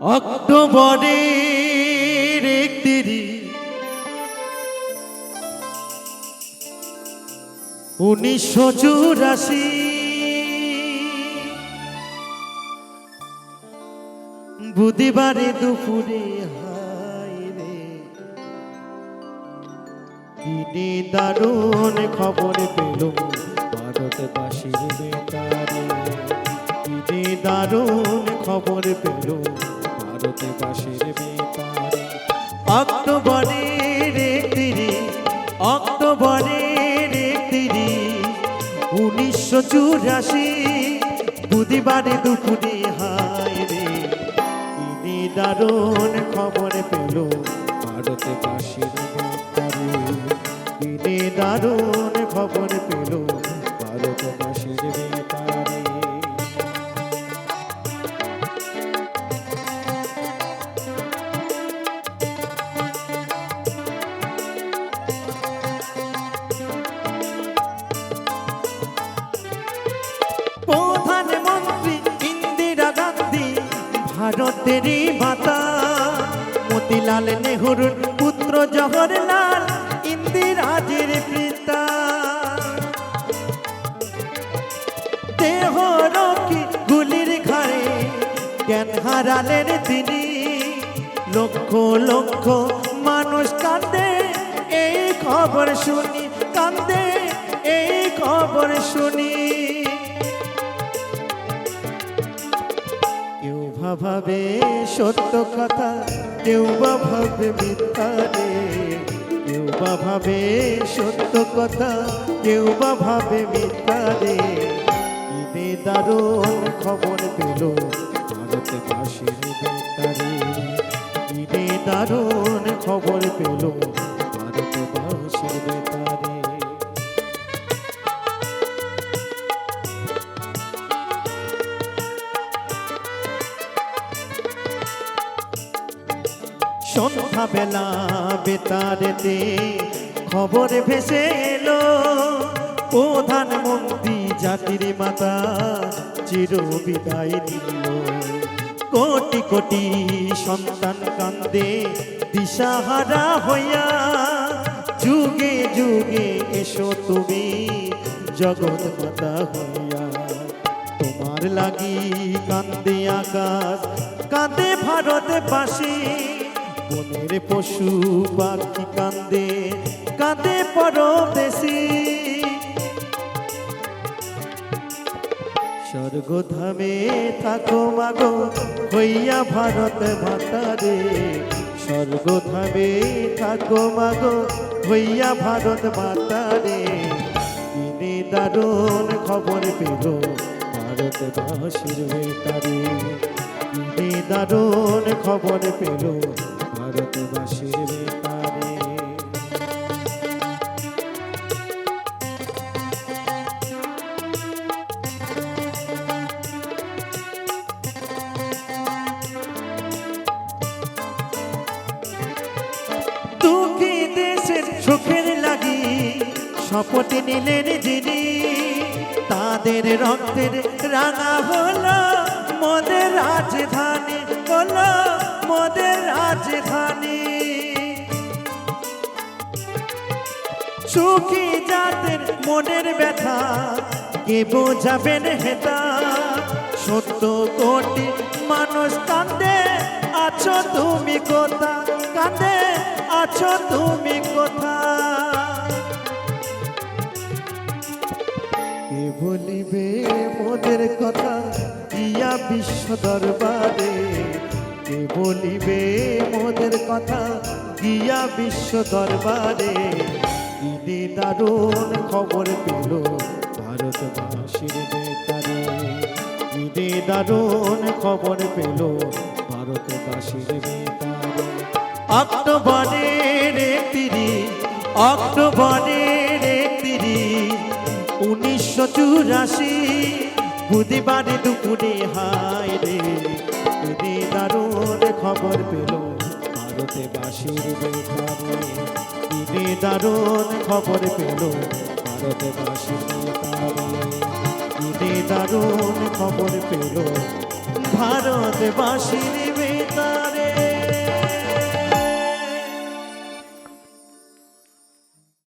অক্টোবরের একতিরি উনিশশো চুরাশি। বুধবারে দুপুরে, হায় রে। কিনে দারুণ খবর পেল ভারতবাসীর বেতারে। কিনে দারুণ খবর পেল ভারতবাসীর বেতারে অক্টোবরের একতিরি অক্টোবরের একতিরি উনিশশো চুরাশি বুধবারে দুপুরে হায় রে। কিনে দারুণ খবর পেল ভারতবাসীর বেতারে কিনে দারুণ ভারতেরই মাতা, মতিলাল নেহরুর পুত্র জওহরলাল ইন্দিরাজের পিতা। দেহ রকি গুলির ঘাড়ে জ্ঞান হারালেন তিনি। লক্ষ লক্ষ মানুষ কান্দে এই খবর শুনি কান্দে এই খবর শুনি। ভাবে সত্য কথা, কেউ বা ভাবে মিথ্যা রে। কেউ বা ভাবে সত্য কথা, কেউ বা ভাবে মিথ্যা রে। ঈদে দারুণ খবর পেল, ভারতবাসীর বেতারে ঈদে দারুণ খবর পেল সন্ধ্যা বেলা বেতারেতে খবর ভেসে এলো প্রধানমন্ত্রী জাতির মাতা চির বিদায় নিল। কোটি কোটি সন্তান কান্দে, দিশাহারা হইয়া যুগে যুগে এসো তুমি জগৎ মাতা হইয়া। তোমার লাগি কান্দে আকাশ কাঁদে ভারতবাসী। বনের পশু পাখি কান্দে, কাঁদে পরদেশি। স্বর্গধামে থাকো মাগো, হইয়া ভারত মাতারে। স্বর্গধামে থাকো মাগো, হইয়া ভারত মাতারে। কিনে দারুণ খবর পেল ভারতবাসীর বেতারে কিনে দারুণ খবর পেল ভারতবাসীর দুঃখী দেশের সুখের লাগি শপথ নিলেন যিনি তাদের রক্তের রাঙা হলো মোদের রাজধানী হলো মোদের রাজধানী। সুখী জাতের মনের ব্যথা, কে বোঝাবেন হেতা? সত্য কোটি মানুষ কান্দে আছো তুমি কোথা? কান্দে আছো তুমি কোথা? বলিবে মোদের কথা ইয়া বিশ্ব দরবারে। কে বলিবে মোদের কথা গিয়া বিশ্ব দরবারে। ঈদে দারুণ খবর পেল ভারতবাসীর বেতারে ঈদে দারুণ খবর পেল ভারতবাসীর বেতারে অক্টোবরের তিরি অক্টোবরের চুরাশি, বুধবারে দুপুরে হায় রে। ঈদে দারুণ খবর পেল ভারতে বাসির ঈদে দারুণ খবর পেল ভারতে বাসির ঈদে দারুণ খবর পেল ভারতবাসীর